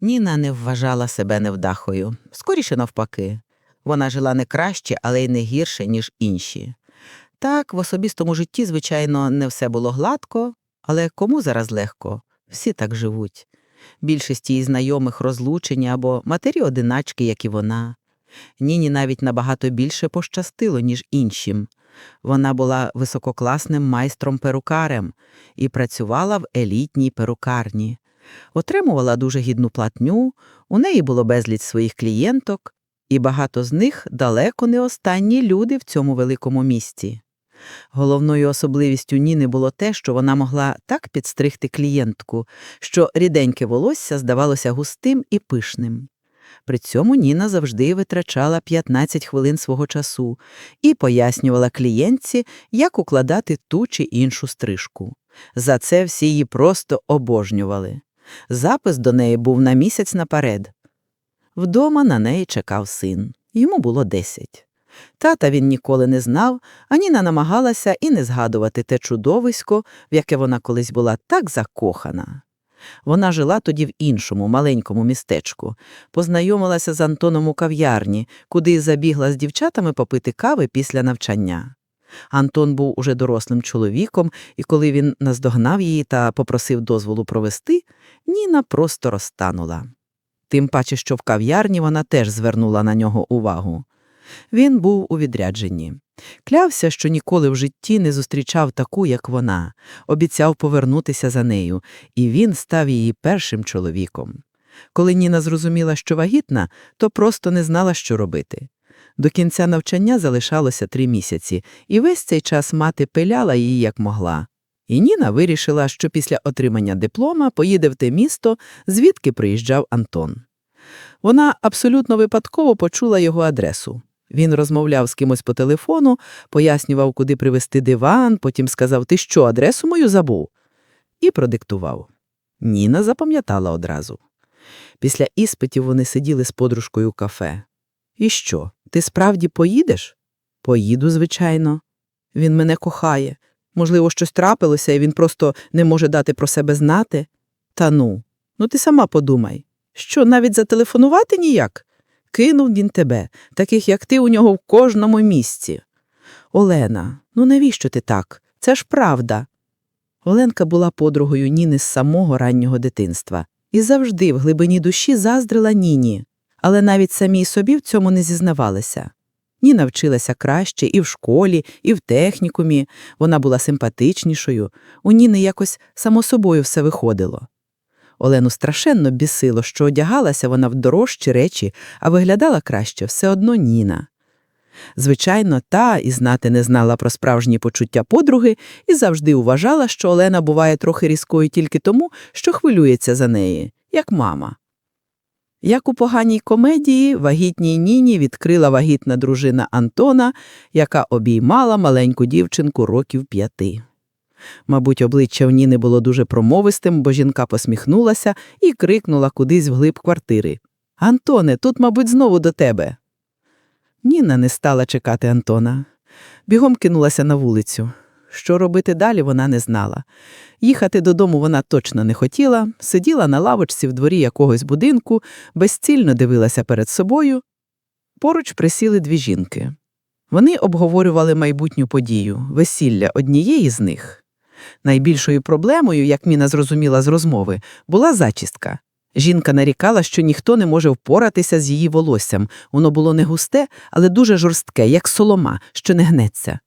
Ніна не вважала себе невдахою, скоріше навпаки. Вона жила не краще, але й не гірше, ніж інші. Так, в особистому житті, звичайно, не все було гладко, але кому зараз легко? Всі так живуть. Більшість її знайомих розлучені або матері одиначки, як і вона. Ніні навіть набагато більше пощастило, ніж іншим. Вона була висококласним майстром-перукарем і працювала в елітній перукарні. Отримувала дуже гідну платню, у неї було безліч своїх клієнток, і багато з них далеко не останні люди в цьому великому місті. Головною особливістю Ніни було те, що вона могла так підстригти клієнтку, що ріденьке волосся здавалося густим і пишним. При цьому Ніна завжди витрачала 15 хвилин свого часу і пояснювала клієнтці, як укладати ту чи іншу стрижку. За це всі її просто обожнювали. Запис до неї був на місяць наперед. Вдома на неї чекав син. Йому було 10. Тата він ніколи не знав, а Ніна намагалася і не згадувати те чудовисько, в яке вона колись була так закохана. Вона жила тоді в іншому маленькому містечку, познайомилася з Антоном у кав'ярні, куди забігла з дівчатами попити кави після навчання. Антон був уже дорослим чоловіком, і коли він наздогнав її та попросив дозволу провести, Ніна просто розтанула. Тим паче, що в кав'ярні вона теж звернула на нього увагу. Він був у відрядженні. Клявся, що ніколи в житті не зустрічав таку, як вона, обіцяв повернутися за нею, і він став її першим чоловіком. Коли Ніна зрозуміла, що вагітна, то просто не знала, що робити. До кінця навчання залишалося три місяці, і весь цей час мати пиляла її як могла. І Ніна вирішила, що після отримання диплома поїде в те місто, звідки приїжджав Антон. Вона абсолютно випадково почула його адресу. Він розмовляв з кимось по телефону, пояснював, куди привезти диван, потім сказав, ти що, адресу мою забув? І продиктував. Ніна запам'ятала одразу. Після іспитів вони сиділи з подружкою у кафе. І що, ти справді поїдеш? Поїду, звичайно. Він мене кохає. Можливо, щось трапилося, і він просто не може дати про себе знати. Та ну, ну ти сама подумай. Що, навіть зателефонувати ніяк? Кинув він тебе, таких, як ти, у нього в кожному місці. Олена, ну навіщо ти так? Це ж правда. Оленка була подругою Ніни з самого раннього дитинства і завжди в глибині душі заздрила Ніні, але навіть самій собі в цьому не зізнавалася. Ніна вчилася краще і в школі, і в технікумі, вона була симпатичнішою, у Ніни якось само собою все виходило. Олену страшенно бісило, що одягалася вона в дорожчі речі, а виглядала краще все одно Ніна. Звичайно, та і знати не знала про справжні почуття подруги і завжди вважала, що Олена буває трохи різкою тільки тому, що хвилюється за неї, як мама. Як у поганій комедії, вагітній Ніні відкрила вагітна дружина Антона, яка обіймала маленьку дівчинку років п'яти. Мабуть, обличчя в Ніни було дуже промовистим, бо жінка посміхнулася і крикнула кудись вглиб квартири. Антоне, тут, мабуть, знову до тебе. Ніна не стала чекати Антона. Бігом кинулася на вулицю. Що робити далі, вона не знала. Їхати додому вона точно не хотіла, сиділа на лавочці в дворі якогось будинку, безцільно дивилася перед собою. Поруч присіли дві жінки. Вони обговорювали майбутню подію, весілля однієї з них. Найбільшою проблемою, як Міна зрозуміла з розмови, була зачістка. Жінка нарікала, що ніхто не може впоратися з її волоссям. Воно було не густе, але дуже жорстке, як солома, що не гнеться.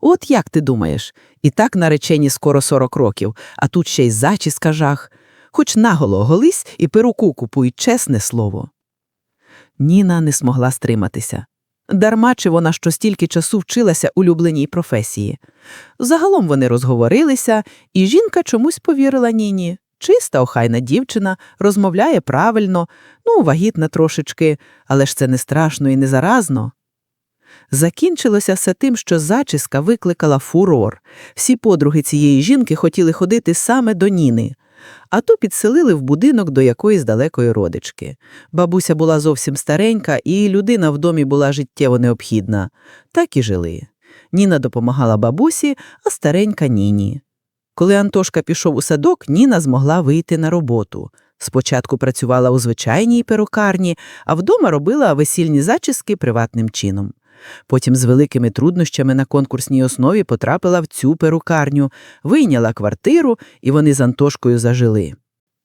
От як ти думаєш? І так наречені скоро 40 років, а тут ще й зачіска жах. Хоч наголо голись і перуку купуй, чесне слово. Ніна не змогла стриматися. Дарма чи вона що стільки часу вчилася улюбленій професії. Загалом вони розговорилися, і жінка чомусь повірила Ніні. Чиста, охайна дівчина, розмовляє правильно, ну, вагітна трошечки, але ж це не страшно і не заразно. Закінчилося все тим, що зачіска викликала фурор. Всі подруги цієї жінки хотіли ходити саме до Ніни, а ту підселили в будинок до якоїсь далекої родички. Бабуся була зовсім старенька, і людина в домі була життєво необхідна. Так і жили. Ніна допомагала бабусі, а старенька Ніні. Коли Антошка пішов у садок, Ніна змогла вийти на роботу. Спочатку працювала у звичайній перукарні, а вдома робила весільні зачіски приватним чином. Потім з великими труднощами на конкурсній основі потрапила в цю перукарню, вийняла квартиру, і вони з Антошкою зажили.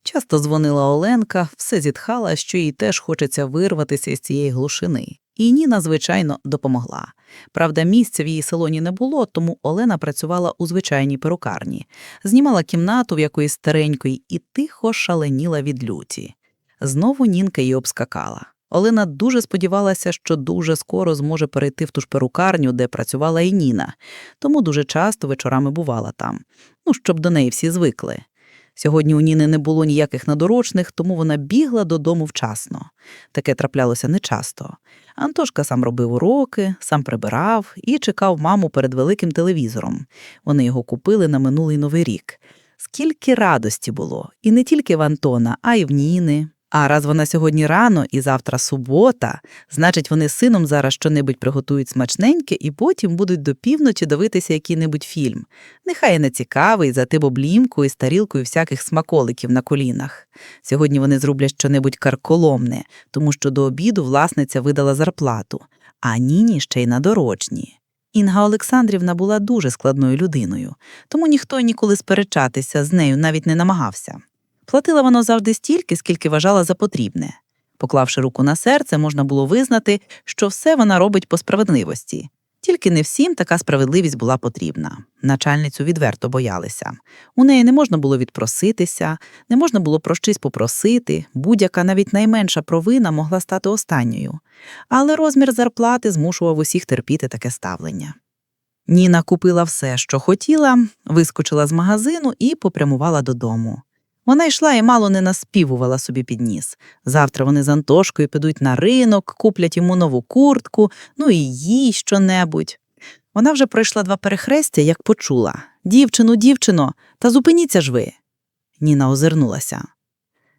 Часто дзвонила Оленка, все зітхала, що їй теж хочеться вирватися із цієї глушини. І Ніна, звичайно, допомогла. Правда, місця в її салоні не було, тому Олена працювала у звичайній перукарні, знімала кімнату в якоїсь старенької і тихо шаленіла від люті. Знову Нінка її обскакала. Олена дуже сподівалася, що дуже скоро зможе перейти в ту ж перукарню, де працювала і Ніна, тому дуже часто вечорами бувала там, ну, щоб до неї всі звикли. Сьогодні у Ніни не було ніяких надорочних, тому вона бігла додому вчасно. Таке траплялося нечасто. Антошка сам робив уроки, сам прибирав і чекав маму перед великим телевізором. Вони його купили на минулий новий рік. Скільки радості було, і не тільки в Антона, а й в Ніни. А раз вона сьогодні рано і завтра субота, значить, вони з сином зараз щонебудь приготують смачненьке і потім будуть до півночі дивитися який-небудь фільм. Нехай і не цікавий, зате облімку і з тарілкою всяких смаколиків на колінах. Сьогодні вони зроблять щонебудь карколомне, тому що до обіду власниця видала зарплату, а Ніні ще й на дорожні. Інга Олександрівна була дуже складною людиною, тому ніхто ніколи сперечатися з нею навіть не намагався. Платила вона завжди стільки, скільки вважала за потрібне. Поклавши руку на серце, можна було визнати, що все вона робить по справедливості. Тільки не всім така справедливість була потрібна. Начальницю відверто боялися. У неї не можна було відпроситися, не можна було про щось попросити, будь-яка навіть найменша провина могла стати останньою. Але розмір зарплати змушував усіх терпіти таке ставлення. Ніна купила все, що хотіла, вискочила з магазину і попрямувала додому. Вона йшла і мало не наспівувала собі під ніс. Завтра вони з Антошкою підуть на ринок, куплять йому нову куртку, ну і їй щонебудь. Вона вже пройшла два перехрестя, як почула Дівчину, дівчино, та зупиніться ж ви. Ніна озирнулася.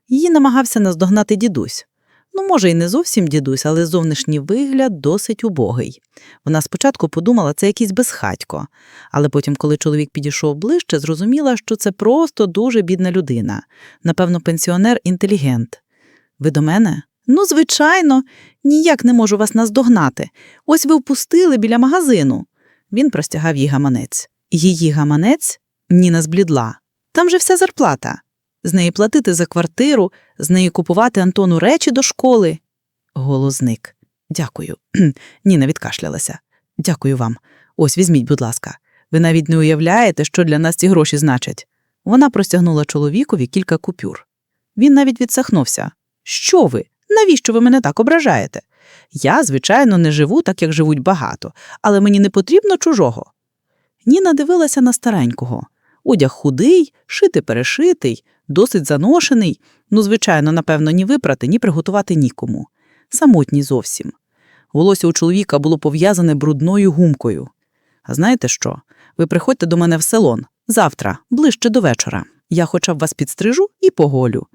Її намагався наздогнати дідусь. Ну, може, і не зовсім дідусь, але зовнішній вигляд досить убогий. Вона спочатку подумала, це якийсь безхатько, але потім, коли чоловік підійшов ближче, зрозуміла, що це просто дуже бідна людина. Напевно, пенсіонер-інтелігент. Ви до мене? Ну, звичайно, ніяк не можу вас наздогнати. Ось ви впустили біля магазину. Він простягав їй гаманець. Її гаманець Ніна зблідла. Там же вся зарплата. З неї платити за квартиру, з неї купувати Антону речі до школи. Голос зник. Дякую. Ніна відкашлялася. Дякую вам. Ось візьміть, будь ласка. Ви навіть не уявляєте, що для нас ці гроші значать. Вона простягнула чоловікові кілька купюр. Він навіть відсахнувся. Що ви? Навіщо ви мене так ображаєте? Я, звичайно, не живу так, як живуть багато, але мені не потрібно чужого. Ніна дивилася на старенького. Одяг худий, шити перешитий, досить заношений, ну, звичайно, напевно, ні випрати, ні приготувати нікому. Самотній зовсім. Волосся у чоловіка було пов'язане брудною гумкою. А знаєте що? Ви приходьте до мене в салон завтра, ближче до вечора. Я хоча б вас підстрижу і поголю.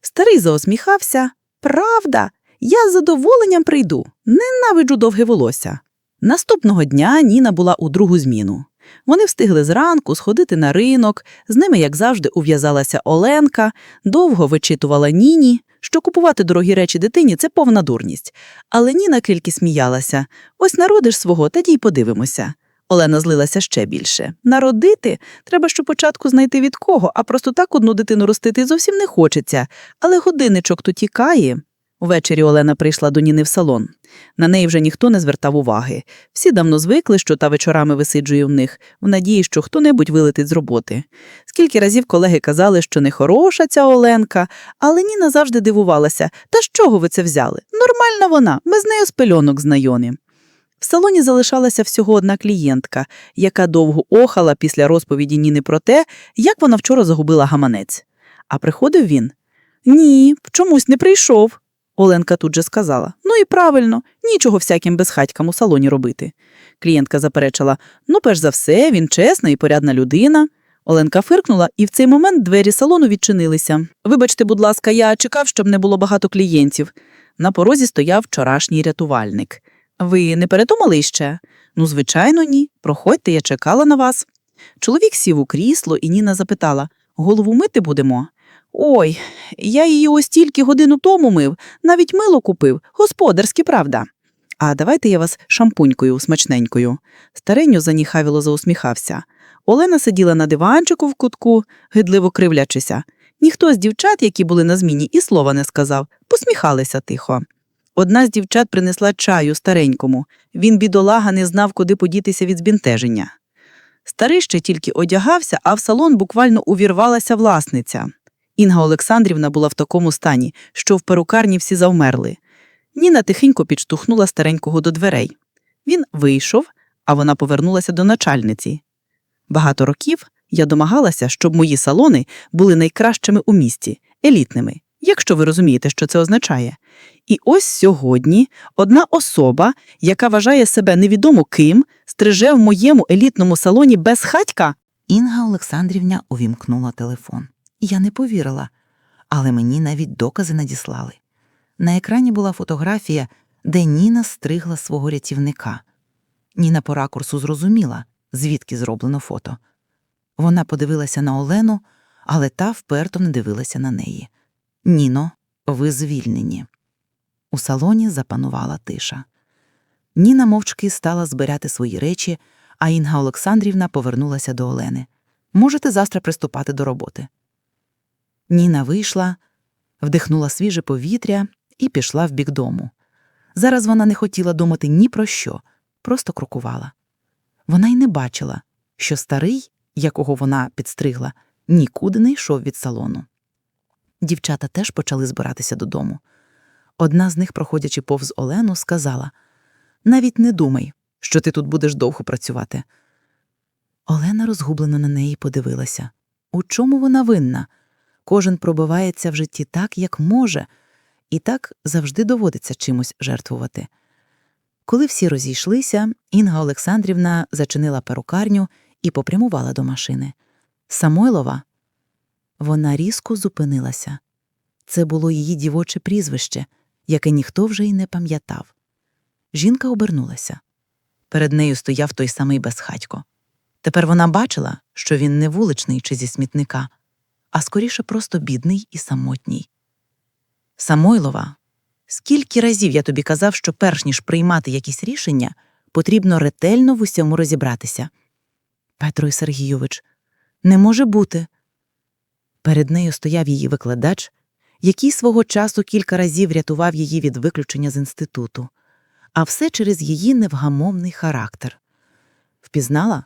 Старий заосміхався. Правда, я з задоволенням прийду. Ненавиджу довге волосся. Наступного дня Ніна була у другу зміну. Вони встигли зранку сходити на ринок, з ними, як завжди, ув'язалася Оленка, довго вичитувала Ніні, що купувати дорогі речі дитині це повна дурність. Але Ніна тільки сміялася. Ось народиш свого, тоді й подивимося. Олена злилася ще більше. Народити треба щопочатку знайти від кого, а просто так одну дитину ростити зовсім не хочеться. Але годинничок то тікає. Увечері Олена прийшла до Ніни в салон. На неї вже ніхто не звертав уваги. Всі давно звикли, що та вечорами висиджує в них, в надії, що хто-небудь вилетить з роботи. Скільки разів колеги казали, що не хороша ця Оленка, але Ніна завжди дивувалася та з чого ви це взяли? Нормальна вона, ми з нею з пельонок знайомі. В салоні залишалася всього одна клієнтка, яка довго охала після розповіді Ніни про те, як вона вчора загубила гаманець. А приходив він? Ні, чомусь не прийшов. Оленка тут же сказала: Ну і правильно, нічого всяким безхатькам у салоні робити. Клієнтка заперечила: Ну, перш за все, він чесна і порядна людина. Оленка фиркнула, і в цей момент двері салону відчинилися. Вибачте, будь ласка, я чекав, щоб не було багато клієнтів. На порозі стояв вчорашній рятувальник. Ви не передумали іще? Ну, звичайно, ні. Проходьте, я чекала на вас. Чоловік сів у крісло, і Ніна запитала: голову мити будемо? Ой, я її ось тільки годину тому мив, навіть мило купив, господарське, правда. А давайте я вас шампунькою смачненькою. Стареньо заніхавіло заусміхався. Олена сиділа на диванчику в кутку, гидливо кривлячися. Ніхто з дівчат, які були на зміні, і слова не сказав, посміхалися тихо. Одна з дівчат принесла чаю старенькому. Він, бідолага, не знав, куди подітися від збінтеження. Старий ще тільки одягався, а в салон буквально увірвалася власниця. Інга Олександрівна була в такому стані, що в перукарні всі завмерли. Ніна тихенько підштовхнула старенького до дверей. Він вийшов, а вона повернулася до начальниці. Багато років я домагалася, щоб мої салони були найкращими у місті, елітними, якщо ви розумієте, що це означає. І ось сьогодні одна особа, яка вважає себе невідомо ким, стриже в моєму елітному салоні без хатька. Інга Олександрівна увімкнула телефон. Я не повірила, але мені навіть докази надіслали. На екрані була фотографія, де Ніна стригла свого рятівника. Ніна по ракурсу зрозуміла, звідки зроблено фото. Вона подивилася на Олену, але та вперто не дивилася на неї. Ніно, ви звільнені. У салоні запанувала тиша. Ніна мовчки стала збирати свої речі, а Інга Олександрівна повернулася до Олени. Можете завтра приступати до роботи. Ніна вийшла, вдихнула свіже повітря і пішла в бік дому. Зараз вона не хотіла думати ні про що, просто крокувала. Вона й не бачила, що старий, якого вона підстригла, нікуди не йшов від салону. Дівчата теж почали збиратися додому. Одна з них, проходячи повз Олену, сказала навіть не думай, що ти тут будеш довго працювати. Олена розгублено на неї подивилася. У чому вона винна? Кожен пробивається в житті так, як може, і так завжди доводиться чимось жертвувати. Коли всі розійшлися, Інга Олександрівна зачинила перукарню і попрямувала до машини. Самойлова. Вона різко зупинилася. Це було її дівоче прізвище, яке ніхто вже й не пам'ятав. Жінка обернулася. Перед нею стояв той самий безхатько. Тепер вона бачила, що він не вуличний чи зі смітника, а скоріше просто бідний і самотній. Самойлова, скільки разів я тобі казав, що перш ніж приймати якісь рішення, потрібно ретельно в усьому розібратися. Петро Сергійович, не може бути. Перед нею стояв її викладач, який свого часу кілька разів рятував її від виключення з інституту, а все через її невгамовний характер. Впізнала?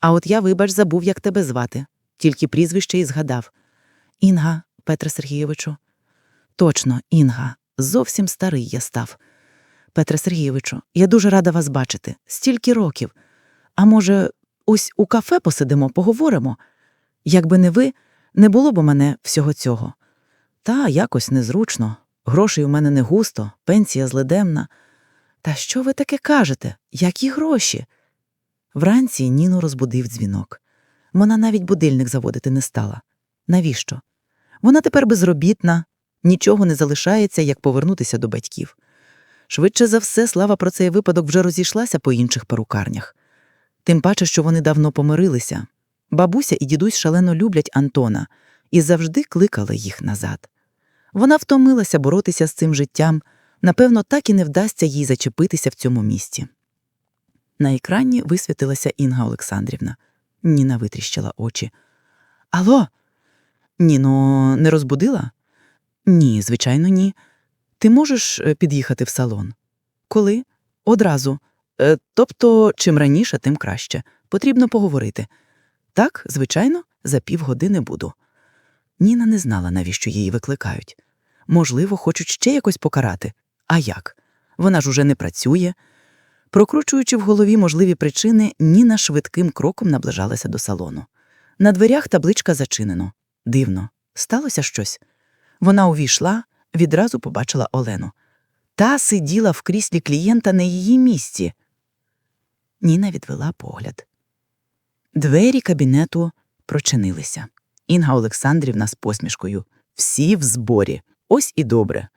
А от я, вибач, забув, як тебе звати, тільки прізвище і згадав. Інга, Петре Сергійовичу. Точно, Інга, зовсім старий я став. Петре Сергійовичу, я дуже рада вас бачити. Стільки років. А може, ось у кафе посидимо, поговоримо? Якби не ви, не було б у мене всього цього. Та якось незручно. Грошей у мене не густо, пенсія злиденна. Та що ви таке кажете? Які гроші? Вранці Ніну розбудив дзвінок. Вона навіть будильник заводити не стала. Навіщо? Вона тепер безробітна, нічого не залишається, як повернутися до батьків. Швидше за все, слава про цей випадок вже розійшлася по інших перукарнях. Тим паче, що вони давно помирилися. Бабуся і дідусь шалено люблять Антона і завжди кликали їх назад. Вона втомилася боротися з цим життям, напевно, так і не вдасться їй зачепитися в цьому місті. На екрані висвітилася Інга Олександрівна. Ніна витріщила очі. Алло? Ніно, не розбудила? Ні, звичайно, ні. Ти можеш е, під'їхати в салон? Коли? Одразу. Е, Тобто, чим раніше, тим краще. Потрібно поговорити. Так, звичайно, за півгодини буду. Ніна не знала, навіщо її викликають. Можливо, хочуть ще якось покарати. А як? Вона ж уже не працює. Прокручуючи в голові можливі причини, Ніна швидким кроком наближалася до салону. На дверях табличка зачинено. Дивно, сталося щось. Вона увійшла, відразу побачила Олену. Та сиділа в кріслі клієнта на її місці. Ніна відвела погляд. Двері кабінету прочинилися. Інга Олександрівна з посмішкою. Всі в зборі. Ось і добре.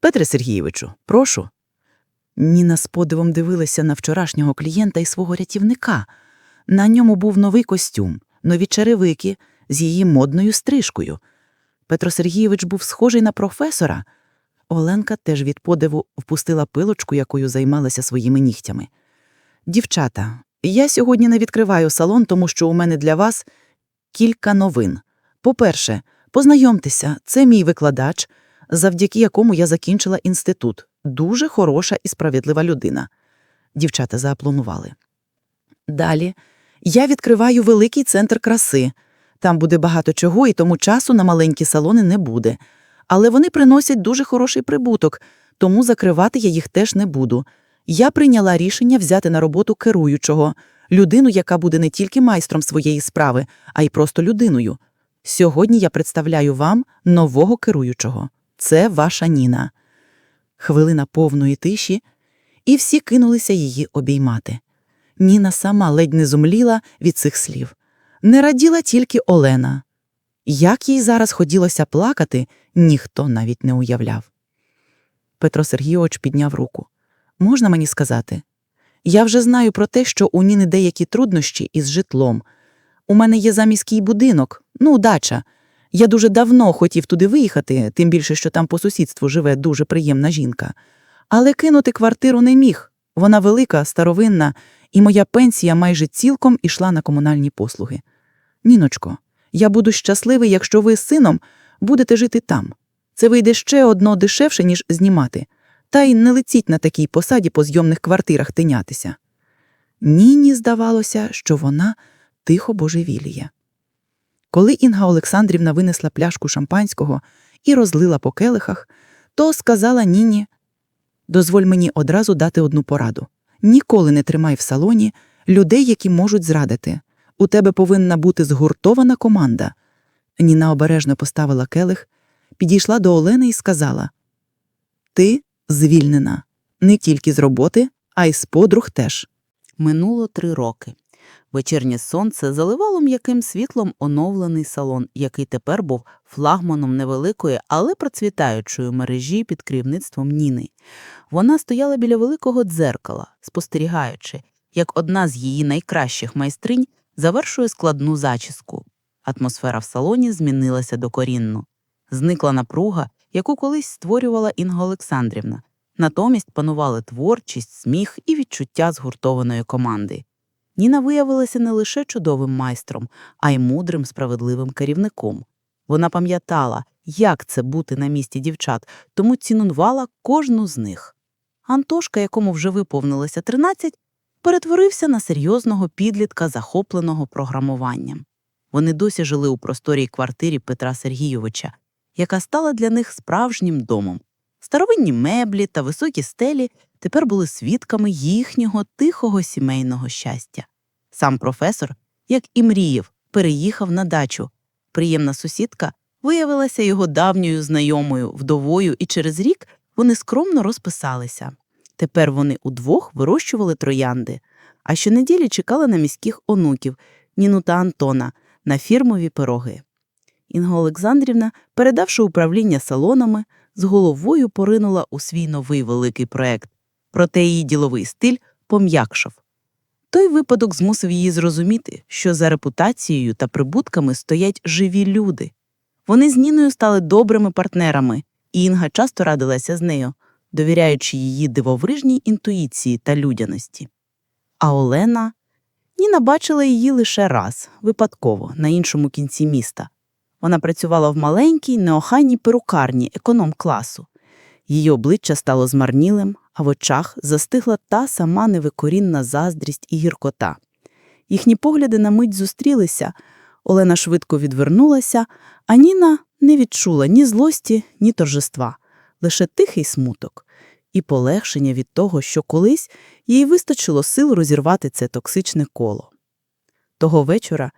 Петре Сергійовичу, прошу. Ніна з подивом дивилася на вчорашнього клієнта і свого рятівника. На ньому був новий костюм, нові черевики з її модною стрижкою. Петро Сергійович був схожий на професора. Оленка теж від подиву впустила пилочку, якою займалася своїми нігтями. Дівчата, я сьогодні не відкриваю салон, тому що у мене для вас кілька новин. По-перше, познайомтеся, це мій викладач, завдяки якому я закінчила інститут. Дуже хороша і справедлива людина. Дівчата заапломували. Далі я відкриваю великий центр краси. Там буде багато чого, і тому часу на маленькі салони не буде. Але вони приносять дуже хороший прибуток, тому закривати я їх теж не буду. Я прийняла рішення взяти на роботу керуючого, людину, яка буде не тільки майстром своєї справи, а й просто людиною. Сьогодні я представляю вам нового керуючого. Це ваша Ніна. Хвилина повної тиші, і всі кинулися її обіймати. Ніна сама ледь не зумліла від цих слів. Не раділа тільки Олена. Як їй зараз хотілося плакати, ніхто навіть не уявляв. Петро Сергійович підняв руку. Можна мені сказати? Я вже знаю про те, що у Ніни деякі труднощі із житлом. У мене є заміський будинок, ну, дача. Я дуже давно хотів туди виїхати, тим більше, що там по сусідству живе дуже приємна жінка. Але кинути квартиру не міг. Вона велика, старовинна, і моя пенсія майже цілком ішла на комунальні послуги. Ніночко, я буду щасливий, якщо ви з сином будете жити там. Це вийде ще одно дешевше, ніж знімати. Та й не летіть на такій посаді по зйомних квартирах тинятися. Ніні здавалося, що вона тихо божевіліє. Коли Інга Олександрівна винесла пляшку шампанського і розлила по келихах, то сказала Ніні дозволь мені одразу дати одну пораду. Ніколи не тримай в салоні людей, які можуть зрадити. У тебе повинна бути згуртована команда. Ніна обережно поставила келих, підійшла до Олени і сказала: Ти звільнена не тільки з роботи, а й з подруг теж. Минуло три роки. Вечірнє сонце заливало м'яким світлом оновлений салон, який тепер був флагманом невеликої, але процвітаючої мережі під керівництвом Ніни. Вона стояла біля великого дзеркала, спостерігаючи, як одна з її найкращих майстринь завершує складну зачіску. Атмосфера в салоні змінилася докорінно. Зникла напруга, яку колись створювала Інга Олександрівна. Натомість панували творчість, сміх і відчуття згуртованої команди. Ніна виявилася не лише чудовим майстром, а й мудрим, справедливим керівником. Вона пам'ятала, як це бути на місці дівчат, тому цінувала кожну з них. Антошка, якому вже виповнилося 13, перетворився на серйозного підлітка, захопленого програмуванням. Вони досі жили у просторій квартирі Петра Сергійовича, яка стала для них справжнім домом. Старовинні меблі та високі стелі тепер були свідками їхнього тихого сімейного щастя. Сам професор, як і мріяв, переїхав на дачу. Приємна сусідка виявилася його давньою знайомою, вдовою, і через рік вони скромно розписалися. Тепер вони удвох вирощували троянди, а щонеділі чекали на міських онуків Ніну та Антона на фірмові пироги. Інга Олександрівна, передавши управління салонами, з головою поринула у свій новий великий проект, проте її діловий стиль пом'якшав. Той випадок змусив її зрозуміти, що за репутацією та прибутками стоять живі люди. Вони з Ніною стали добрими партнерами, і Інга часто радилася з нею, довіряючи її дивовижній інтуїції та людяності. А Олена Ніна бачила її лише раз, випадково, на іншому кінці міста. Вона працювала в маленькій, неохайній перукарні економ-класу. Її обличчя стало змарнілим, а в очах застигла та сама невикорінна заздрість і гіркота. Їхні погляди на мить зустрілися. Олена швидко відвернулася, а Ніна не відчула ні злості, ні торжества, лише тихий смуток і полегшення від того, що колись їй вистачило сил розірвати це токсичне коло. Того вечора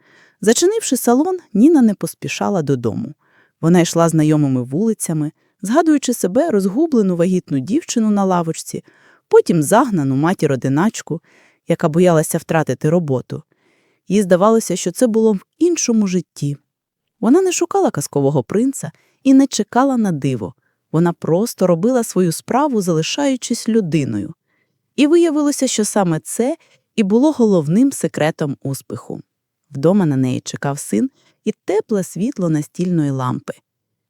Зачинивши салон, Ніна не поспішала додому. Вона йшла знайомими вулицями, згадуючи себе розгублену вагітну дівчину на лавочці, потім загнану матір-одиначку, яка боялася втратити роботу. Їй здавалося, що це було в іншому житті. Вона не шукала казкового принца і не чекала на диво. Вона просто робила свою справу, залишаючись людиною. І виявилося, що саме це і було головним секретом успіху. Вдома на неї чекав син і тепле світло настільної лампи.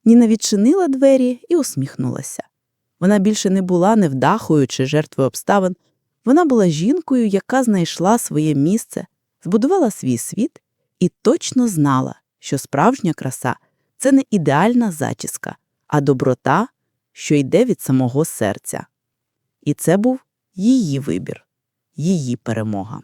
Ніна відчинила двері і усміхнулася. Вона більше не була невдахою чи жертвою обставин. Вона була жінкою, яка знайшла своє місце, збудувала свій світ і точно знала, що справжня краса це не ідеальна зачіска, а доброта, що йде від самого серця. І це був її вибір, її перемога.